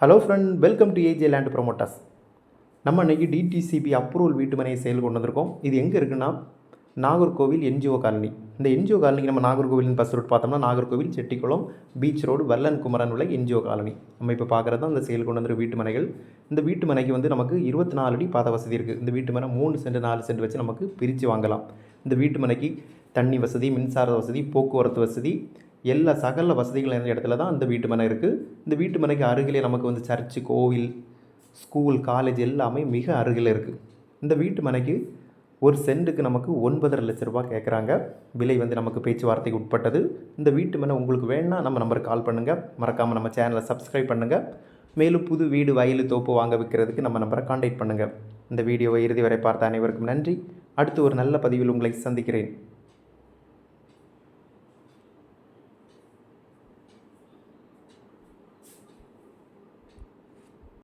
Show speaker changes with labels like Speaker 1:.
Speaker 1: Hello friend welcome to AJ land promoters நம்ம இன்றைக்கி DTCP approval வீட்டுமனையை செயல் கொண்டு வந்திருக்கோம் இது எங்கே இருக்குன்னா நாகர்கோவில் என்ஜிஓ காலனி. இந்த என்ஜிஓ காலனிக்கு நம்ம நாகர்கோவில் பஸ் ரூட் பார்த்தோம்னா நாகர்கோவில் செட்டிக்குளம் பீச் ரோடு வல்லன் குமரன் உள்ள என்ஜிஓ காலனி. நம்ம இப்போ பார்க்குறது தான் இந்த செயல் கொண்டு வந்திருக்க வீட்டு மனைகள் இந்த வீட்டு மனைக்கு வந்து நமக்கு இருபத்தி நாலு அடி பாத வசதி இருக்குது இந்த வீட்டு மனை மூணு சென்ட் நாலு சென்ட் வச்சு நமக்கு பிரித்து வாங்கலாம். இந்த வீட்டு மனைக்கு தண்ணி வசதி மின்சார வசதி போக்குவரத்து வசதி எல்லா சகல வசதிகள் நிறைந்த இடத்துல தான் இந்த வீட்டு மனை இருக்குது இந்த வீட்டு மனைக்கு அருகிலே நமக்கு வந்து சர்ச்சு கோவில் ஸ்கூல் காலேஜ் எல்லாமே மிக அருகில் இருக்குது இந்த வீட்டு மனைக்கு ஒரு சென்ட்டுக்கு நமக்கு ஒன்பதரை லட்ச ரூபாய் கேட்குறாங்க விலை வந்து நமக்கு பேச்சுவார்த்தைக்கு உட்பட்டது. இந்த வீட்டு மனை உங்களுக்கு வேணால் நம்ம நம்பருக்கு கால் பண்ணுங்கள் மறக்காமல் நம்ம சேனலை சப்ஸ்கிரைப் பண்ணுங்கள் மேலும் புது வீடு வயல் தோப்பு வாங்க விற்கிறதுக்கு நம்ம நம்பரை காண்டாக்ட் பண்ணுங்கள் இந்த வீடியோவை இறுதி வரை பார்த்த அனைவருக்கும் நன்றி. அடுத்து ஒரு நல்ல பதிவில் உங்களை சந்திக்கிறேன்.